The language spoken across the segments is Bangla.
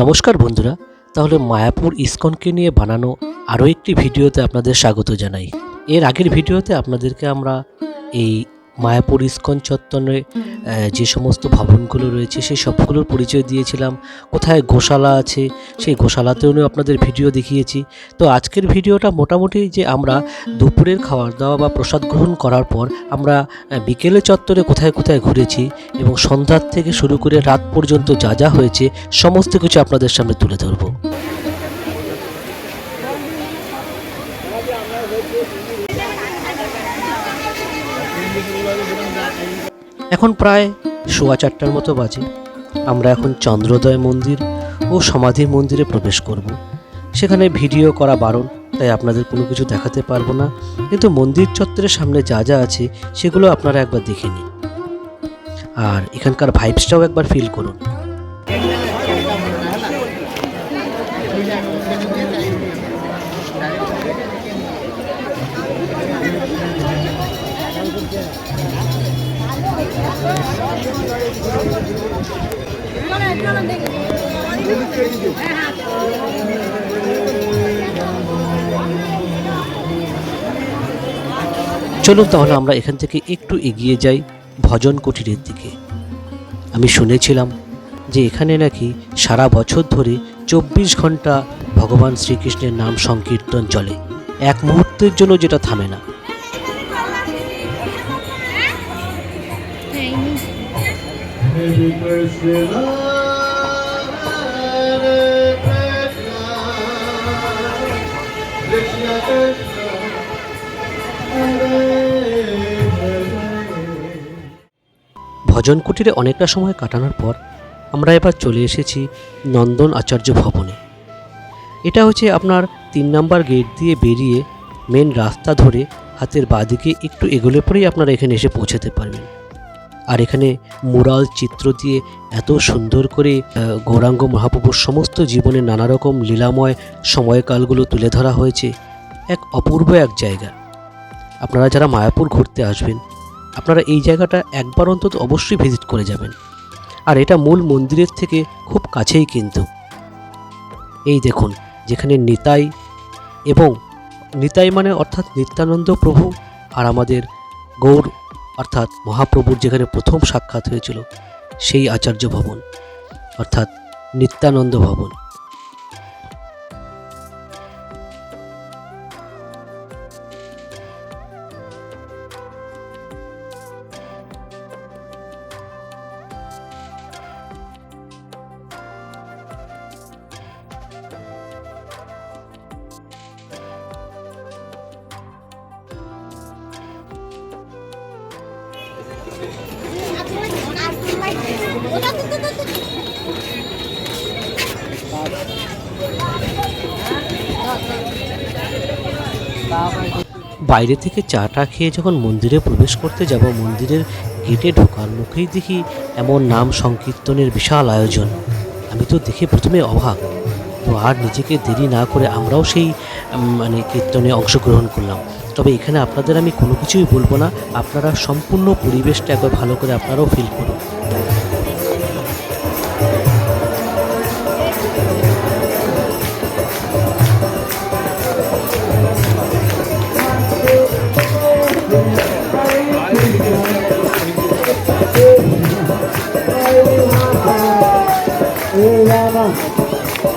নমস্কার বন্ধুরা, তাহলে মায়াপুর ইস্কনকে নিয়ে বানানো আরও একটি ভিডিওতে আপনাদের স্বাগত জানাই। এর আগের ভিডিওতে আপনাদেরকে আমরা এই মায়াপুর ইস্কন চত্বরে যে সমস্ত ভবনগুলো রয়েছে সেই সবগুলোর পরিচয় দিয়েছিলাম। কোথায় গোশালা আছে সেই গোশালাতেও আপনাদের ভিডিও দেখিয়েছি। তো আজকের ভিডিওটা মোটামুটি যে আমরা দুপুরের খাওয়ার দাওয়া বা প্রসাদ গ্রহণ করার পর আমরা বিকেলে চত্বরে কোথায় কোথায় ঘুরেছি এবং সন্ধ্যার থেকে শুরু করে রাত পর্যন্ত যা যা হয়েছে সমস্ত কিছু আপনাদের সামনে তুলে ধরবো। এখন প্রায় সোয়া চারটার মতো বাজে। আমরা এখন চন্দ্রোদয় মন্দির ও সমাধি মন্দিরে প্রবেশ করব। সেখানে ভিডিও করা বারণ, তাই আপনাদের কোনো কিছু দেখাতে পারব না। কিন্তু মন্দির চত্বরের সামনে যা যা আছে, সেগুলো আপনারা একবার দেখে নিন। আর এখানকার ভাইবসটাও একবার ফিল করুন। চলুন তাহলে আমরা এখান থেকে একটু এগিয়ে যাই ভজন কুটিরের দিকে। আমি শুনেছিলাম যে এখানে নাকি সারা বছর ধরে চব্বিশ ঘণ্টা ভগবান শ্রীকৃষ্ণের নাম সংকীর্তন চলে। এক মুহূর্তের জন্য যেটা থামে না। Hare Krishna. ভজন কুটিরে অনেকটা সময় কাটানোর পর আমরা এবার চলে এসেছি নন্দন আচার্য ভবনে এটা হচ্ছে আপনার তিন নাম্বার গেট দিয়ে বেরিয়ে মেন রাস্তা ধরে হাতের বাঁদিকে একটু এগোলে পরেই আপনারা এখানে এসে পৌঁছাতে পারবেন আর এখানে মুরাল চিত্র দিয়ে এত সুন্দর করে গৌরাঙ্গ মহাপ্রভুর সমস্ত জীবনে নানা রকম লীলাময় সময়কালগুলো তুলে ধরা হয়েছে এক অপূর্ব এক জায়গা। আপনারা যারা মায়াপুর ঘুরতে আসবেন, আপনারা এই জায়গাটা একবার অন্তত অবশ্যই ভিজিট করে যাবেন। আর এটা মূল মন্দিরের থেকে খুব কাছেই কিন্তু। এই দেখুন, যেখানে নিতাই এবং নিতাই মানে অর্থাৎ নিত্যানন্দ প্রভু আর আমাদের গৌর অর্থাৎ মহাপ্রভুর যেখানে প্রথম সাক্ষাৎ হয়েছিল সেই আচার্য ভবন অর্থাৎ নিত্যানন্দ ভবন। বাইরে থেকে চাটা খেয়ে যখন মন্দিরে প্রবেশ করতে যাব, মন্দিরের গেটে ঢোকার মুখেই দেখি এমন নাম সংকীর্তনের বিশাল আয়োজন। আমি তো দেখে প্রথমে অবাক। তো আর নিজেকে দেরি না করে আমরাও সেই মানে কীর্তনে অংশগ্রহণ করলাম। তবে এখানে আপনাদের আমি কোনো কিছুই বলব না। আপনারা সম্পূর্ণ পরিবেশটা একবার ভালো করে আপনারাও ফিল করুন।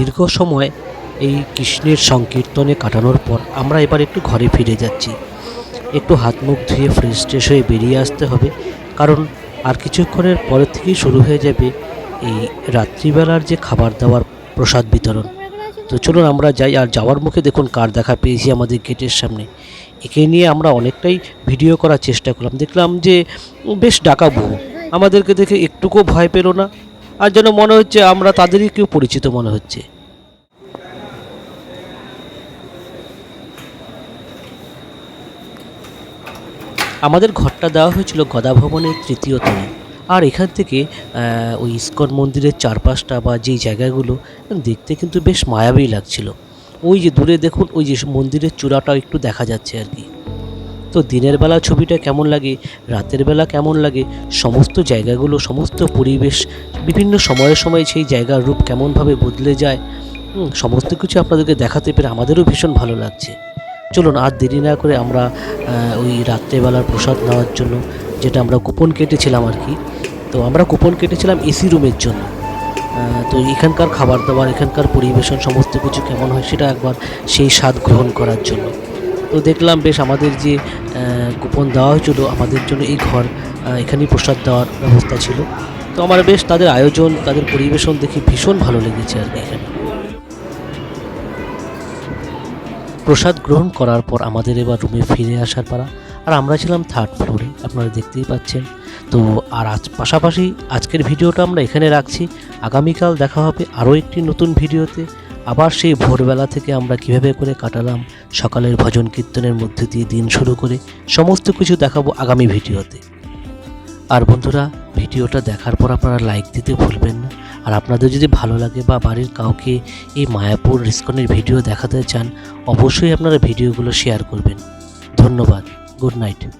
দীর্ঘ সময় এই কৃষ্ণের সংকীর্তনে কাটানোর পর আমরা এবার একটু ঘরে ফিরে যাচ্ছি। একটু হাত মুখ ধুয়ে ফ্রেশ ট্রেশ হয়ে বেরিয়ে আসতে হবে, কারণ আর কিছুক্ষণের পরের থেকেই শুরু হয়ে যাবে এই রাত্রিবেলার যে খাবার দাবার প্রসাদ বিতরণ। তো চলুন আমরা যাই আর যাওয়ার মুখে দেখুন কার দেখা পেয়েছি আমাদের গেটের সামনে। একে নিয়ে আমরা অনেকটাই ভিডিও করার চেষ্টা করলাম। দেখলাম যে বেশ ডাকাবো। আমাদেরকে দেখে একটুকুও ভয় পেল না। আর যেন মনে হচ্ছে আমরা তাদেরই কেউ পরিচিত মনে হচ্ছে। আমাদের ঘরটা দেওয়া হয়েছিল গদা ভবনের তৃতীয় তলে আর এখান থেকে ওই ইস্কন মন্দিরের চারপাশটা বা যেই জায়গাগুলো, দেখতে কিন্তু বেশ মায়াবী লাগছিল। ওই যে দূরে দেখুন, ওই যে মন্দিরের চূড়াটা একটু দেখা যাচ্ছে আর কি। তো দিনের বেলা ছবিটা কেমন লাগে, রাতের বেলা কেমন লাগে, সমস্ত জায়গাগুলো, সমস্ত পরিবেশ, বিভিন্ন সময়ে সময়ে সেই জায়গার রূপ কেমনভাবে বদলে যায় সমস্ত কিছু আপনাদেরকে দেখাতে পেরে আমাদেরও ভীষণ ভালো লাগছে। চলুন আর দেরি না করে আমরা ওই রাত্রেবেলার প্রসাদ নেওয়ার জন্য, যেটা আমরা কুপন কেটেছিলাম আর কি, তো আমরা কুপন কেটেছিলাম এসি রুমের জন্য। তো এখানকার খাবার দাবার, এখানকার পরিবেশন, সমস্ত কিছু কেমন হয় সেটা একবার সেই স্বাদ গ্রহণ করার জন্য। তো দেখলাম বেশ আমাদের যে কুপন দেওয়া হয়েছিল, আমাদের জন্য এই ঘর এখানেই প্রসাদ দেওয়ার ব্যবস্থা ছিল। তো আমার বেশ তাদের আয়োজন, তাদের পরিবেশন দেখে ভীষণ ভালো লেগেছে আর কি এখানে। প্রসাদ গ্রহণ করার পর আমাদের এবার রুমে ফিরে আসার পালা। আর আমরা ছিলাম থার্ড ফ্লোরে আপনারা দেখতেই পাচ্ছেন। তো আর আজ পাশাপাশি আজকের ভিডিওটা আমরা এখানে রাখছি। আগামীকাল দেখা হবে আরও একটি নতুন ভিডিওতে। আবার সেই ভোরবেলা থেকে আমরা কীভাবে করে কাটালাম, সকালের ভজন কীর্তনের মধ্যে দিয়ে দিন শুরু করে সমস্ত কিছু দেখাবো আগামী ভিডিওতে। আর বন্ধুরা, ভিডিওটা দেখার পর আপনারা লাইক দিতে ভুলবেন না। আর আপনাদের যদি ভালো লাগে বা বাড়ির কাউকে এই মায়াপুর রিস্কনের ভিডিও দেখাতে চান, অবশ্যই আপনারা ভিডিওগুলো শেয়ার করবেন। ধন্যবাদ। Good night.